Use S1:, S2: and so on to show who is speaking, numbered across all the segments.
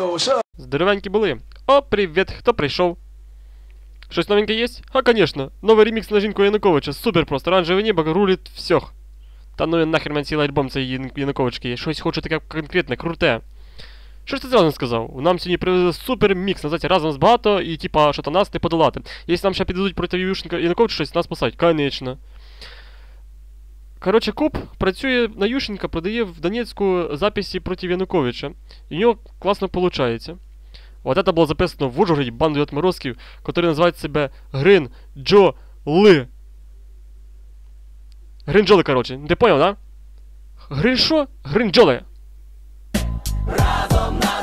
S1: What's?
S2: Здоровенькі були. О, привіт, хто прийшов? Щось новеньке є? А, конечно. Новий ремікс на жінку Януковича. Супер просто. Оранжеве небо рулить всіх. Та ну нахер мен цілий альбом Ян- Януковички. Щось хочу таке конкретне, круте. Що ж ти зразу сказав? Нам сьогодні привезли супер мікс, називається разом з багато, і типа, що то нас не подолати. Якщо нам ще підведуть проти Януковича щось, нас спасають. Конечно. Коротше, Куб працює на Ющенка, продає в Донецьку записи проти Януковича. І у нього класно виходить. Вот это было записано в Ужгороді бандою отморозків, які називають себе Грин Джо Ли. Гринджоли, коротше. Ти поняв, да? Грин що? Гринджоли.
S3: Фальсифікація!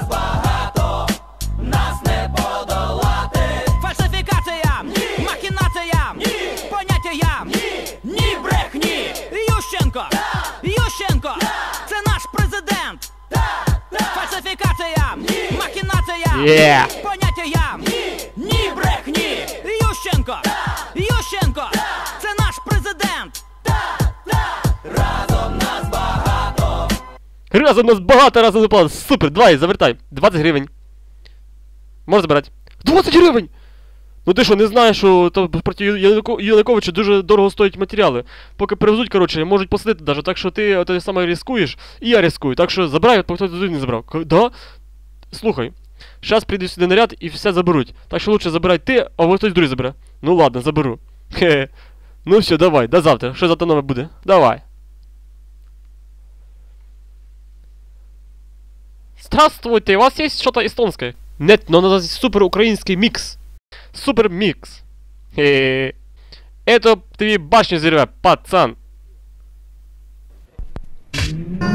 S3: Фальсифікація! Ні! Махінація!
S2: Yeah.
S3: Поняття! Ні! Ні брехні! Ющенко! Ющенко! Це наш президент!
S2: Разом нас багато, разом нас багато, разом план. Супер, давай, завертай. 20 гривень. Можеш забирати. 20 гривень! Ну ти що, не знаєш, що то проти Януковича дуже дорого стоять матеріали. Поки привезуть, коротше, можуть посадити даже. Так що ти те саме ризикуєш, і я ризикую. Так що забирай, поки хтось не забрав. Ка- Да? Слухай. Зараз прийде сюди наряд і все заберуть. Так що лучше забирай ти, а вот хтось другий забере. Ну ладно, заберу. Хе. Ну все, давай, до завтра. Що завтра нове буде? Давай. Здравствуйте, у вас есть что-то эстонское? Нет, но у нас супер украинский микс. Супер Микс. Это тебе башню взрывай, пацан. Mm-hmm.